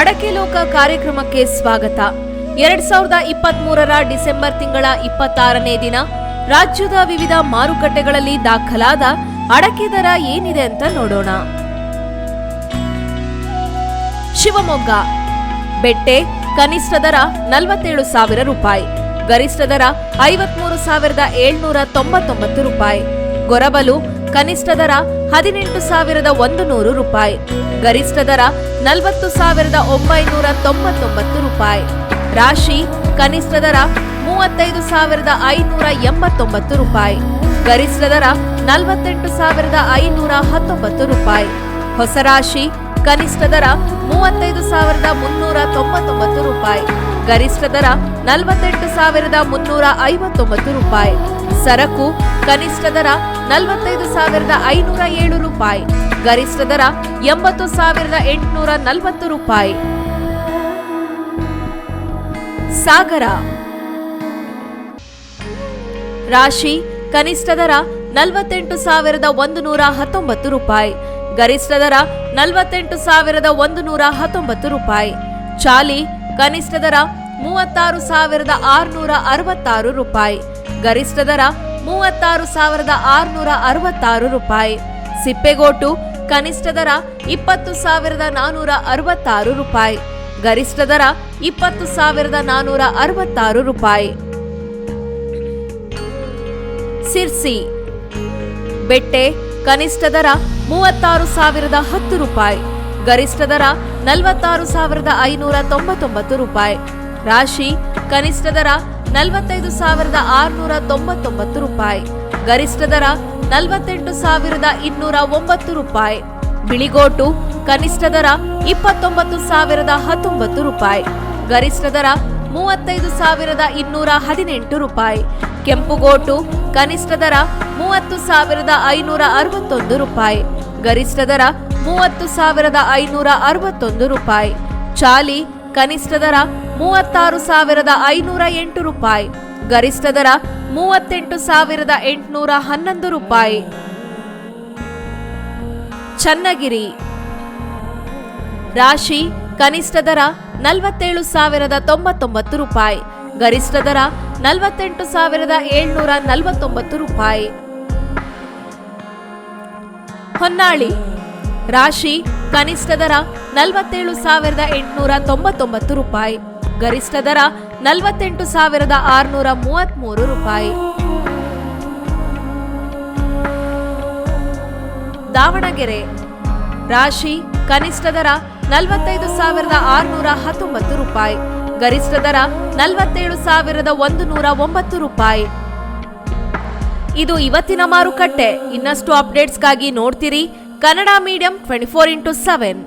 ಅಡಕೆ ಲೋಕ ಕಾರ್ಯಕ್ರಮಕ್ಕೆ ಸ್ವಾಗತ. ಎರಡ್ ಸಾವಿರದ ಇಪ್ಪತ್ತ್ ಮೂರರ ಡಿಸೆಂಬರ್ ತಿಂಗಳ ಇಪ್ಪತ್ತಾರನೇ ದಿನ ರಾಜ್ಯದ ವಿವಿಧ ಮಾರುಕಟ್ಟೆಗಳಲ್ಲಿ ದಾಖಲಾದ ಅಡಕೆ ದರ ಏನಿದೆ ಅಂತ ನೋಡೋಣ. ಶಿವಮೊಗ್ಗ. ಬೆಟ್ಟೆ ಕನಿಷ್ಠ ದರ ನಲವತ್ತೇಳು ಸಾವಿರ ರೂಪಾಯಿ, ಗರಿಷ್ಠ ದರ ಐವತ್ಮೂರು ಸಾವಿರದ ಏಳ್ನೂರ ತೊಂಬತ್ತೊಂಬತ್ತು ರೂಪಾಯಿ, ಗೊರಬಲು ಕನಿಷ್ಠ ದರ ಹದಿನೆಂಟು ಸಾವಿರದ ಒಂದು ನೂರು ರೂಪಾಯಿ. ಗರಿಷ್ಠ ದರ ನಲವತ್ತು ಸಾವಿರದ ಒಂಬೈನೂರ ತೊಂಬತ್ತೊಂಬತ್ತು ರೂಪಾಯಿ. ರಾಶಿ ಕನಿಷ್ಠ ದರ ಮೂವತ್ತೈದು ಸಾವಿರದ ಐನೂರ ಎಂಬತ್ತೊಂಬತ್ತು ರೂಪಾಯಿ. ಗರಿಷ್ಠ ದರ ನಲವತ್ತೆಂಟು ಸಾವಿರದ ಐನೂರ ಹತ್ತೊಂಬತ್ತು ರೂಪಾಯಿ. ಹೊಸ ರಾಶಿ ಕನಿಷ್ಠ ದರ ಮೂವತ್ತೈದು ಸಾವಿರದ ಮುನ್ನೂರ ತೊಂಬತ್ತೊಂಬತ್ತು ರೂಪಾಯಿ. ಗರಿಷ್ಠ ದರ ನಲವತ್ತೆಂಟು ಸಾವಿರದ ಮುನ್ನೂರ ಐವತ್ತೊಂಬತ್ತು ರೂಪಾಯಿ. ಸರಕು, ಕನಿಷ್ಠ ದರ ನಲವತ್ತೈದು ಸಾವಿರದ ಐನೂರ ಏಳು ರೂಪಾಯಿ, ಗರಿಷ್ಠ ದರ ಎಂಬತ್ತು ಸಾವಿರದ ಎಂಟುನೂರ ನಲವತ್ತು ರೂಪಾಯಿ. ಸಾಗರ. ರಾಶಿ, ಕನಿಷ್ಠ ದರ ನಲವತ್ತೆಂಟು ಸಾವಿರದ ಒಂದು ನೂರ ಹತ್ತೊಂಬತ್ತು ರೂಪಾಯಿ, ಗರಿಷ್ಠ ದರ ನಲವತ್ತೆಂಟು ಸಾವಿರದ ಒಂದು ನೂರ ಹತ್ತೊಂಬತ್ತು ರೂಪಾಯಿ. ಚಾಲಿ, ಕನಿಷ್ಠ ದರ ಮೂವತ್ತಾರು ಸಾವಿರದ ಆರುನೂರ ಅರವತ್ತಾರು ರೂಪಾಯಿ. ಗರಿಷ್ಠ ದರ ಮೂವತ್ತಾರು ಸಾವಿರದ ಆರುನೂರ ಅರವತ್ತಾರು ರೂಪಾಯಿ. ಸಿಪ್ಪೆಗೋಟು ಕನಿಷ್ಠ ದರ ಇಪ್ಪತ್ತು ಸಾವಿರದ ನಾನೂರ ಅರವತ್ತಾರು ರೂಪಾಯಿ. ಗರಿಷ್ಠ ದರ ಇಪ್ಪತ್ತು ಸಾವಿರದ ನಾನೂರ ಅರವತ್ತಾರು ರೂಪಾಯಿ. ಸಿರ್ಸಿ ಬೆಟ್ಟೆ ಕನಿಷ್ಠ ದರ ಮೂವತ್ತಾರು ಸಾವಿರದ ಹತ್ತು ರೂಪಾಯಿ. ಗರಿಷ್ಠ ದರ ನಲವತ್ತಾರು ಸಾವಿರದ ಐನೂರ ತೊಂಬತ್ತೊಂಬತ್ತು ರೂಪಾಯಿ. ರಾಶಿ ಕನಿಷ್ಠ ದರ ನಲವತ್ತೈದು ಸಾವಿರದ ಆರುನೂರ ತೊಂಬತ್ತೊಂಬತ್ತು ರೂಪಾಯಿ. ಗರಿಷ್ಠ ದರ ನಲವತ್ತೆಂಟು ಸಾವಿರದ ಇನ್ನೂರ ಒಂಬತ್ತು ರೂಪಾಯಿ. ಬಿಳಿಗೋಟು ಕನಿಷ್ಠ ದರ ಇಪ್ಪತ್ತೊಂಬತ್ತು ಸಾವಿರದ ಹತ್ತೊಂಬತ್ತು ರೂಪಾಯಿ. ಗರಿಷ್ಠ ದರ ಮೂವತ್ತೈದು ಸಾವಿರದ ಇನ್ನೂರ ಹದಿನೆಂಟು ರೂಪಾಯಿ. ಕೆಂಪುಗೋಟು ಕನಿಷ್ಠ ದರ ಮೂವತ್ತು ಸಾವಿರದ ಐನೂರ ಅರವತ್ತೊಂದು ರೂಪಾಯಿ. ಗರಿಷ್ಠ ದರ ಮೂವತ್ತು ಸಾವಿರದ ಐನೂರ ಅರವತ್ತೊಂದು ರೂಪಾಯಿ. ಚಾಲಿ ಕನಿಷ್ಠ ದರ ಮೂವತ್ತಾರು ಸಾವಿರದ ಐನೂರ ಎಂಟು ರೂಪಾಯಿ ಗರಿಷ್ಠ ದರ ಮೂವತ್ತೆಂಟು ಸಾವಿರದ ಎಂಟುನೂರ ಹನ್ನೊಂದು ರೂಪಾಯಿ. ಚನ್ನಗಿರಿ. ರಾಶಿ ಕನಿಷ್ಠ ದರ ನಲವತ್ತೇಳು ಸಾವಿರದ ತೊಂಬತ್ತೊಂಬತ್ತು ರೂಪಾಯಿ ಗರಿಷ್ಠ ದರ ನಲವತ್ತೆಂಟು ಸಾವಿರದ ಏಳ್ನೂರ ನಲವತ್ತೊಂಬತ್ತು ರೂಪಾಯಿ. ಹೊನ್ನಾಳಿ. ರಾಶಿ ಕನಿಷ್ಠ ದರ ನಲವತ್ತೇಳು ಸಾವಿರದ ಎಂಟುನೂರ ತೊಂಬತ್ತೊಂಬತ್ತು ರೂಪಾಯಿ. ಗರಿಷ್ಠ ದರ ನಲವತ್ತೆಂಟು ಸಾವಿರದ ಆರುನೂರ ಮೂವತ್ತ್ಮೂರು ರೂಪಾಯಿ. ದಾವಣಗೆರೆ ರಾಶಿ ಕನಿಷ್ಠ ದರ ನಲವತ್ತೈದು ಸಾವಿರದ ಆರುನೂರ ಹತ್ತೊಂಬತ್ತು ರೂಪಾಯಿ. ಗರಿಷ್ಠ ದರ ನಲವತ್ತೇಳು ಸಾವಿರದ ಒಂದು ನೂರ ಒಂಬತ್ತು ರೂಪಾಯಿ. ಇದು ಇವತ್ತಿನ ಮಾರುಕಟ್ಟೆ. ಇನ್ನಷ್ಟು ಅಪ್ಡೇಟ್ಸ್ಗಾಗಿ ನೋಡ್ತೀರಿ. Kannada medium twenty four into seven.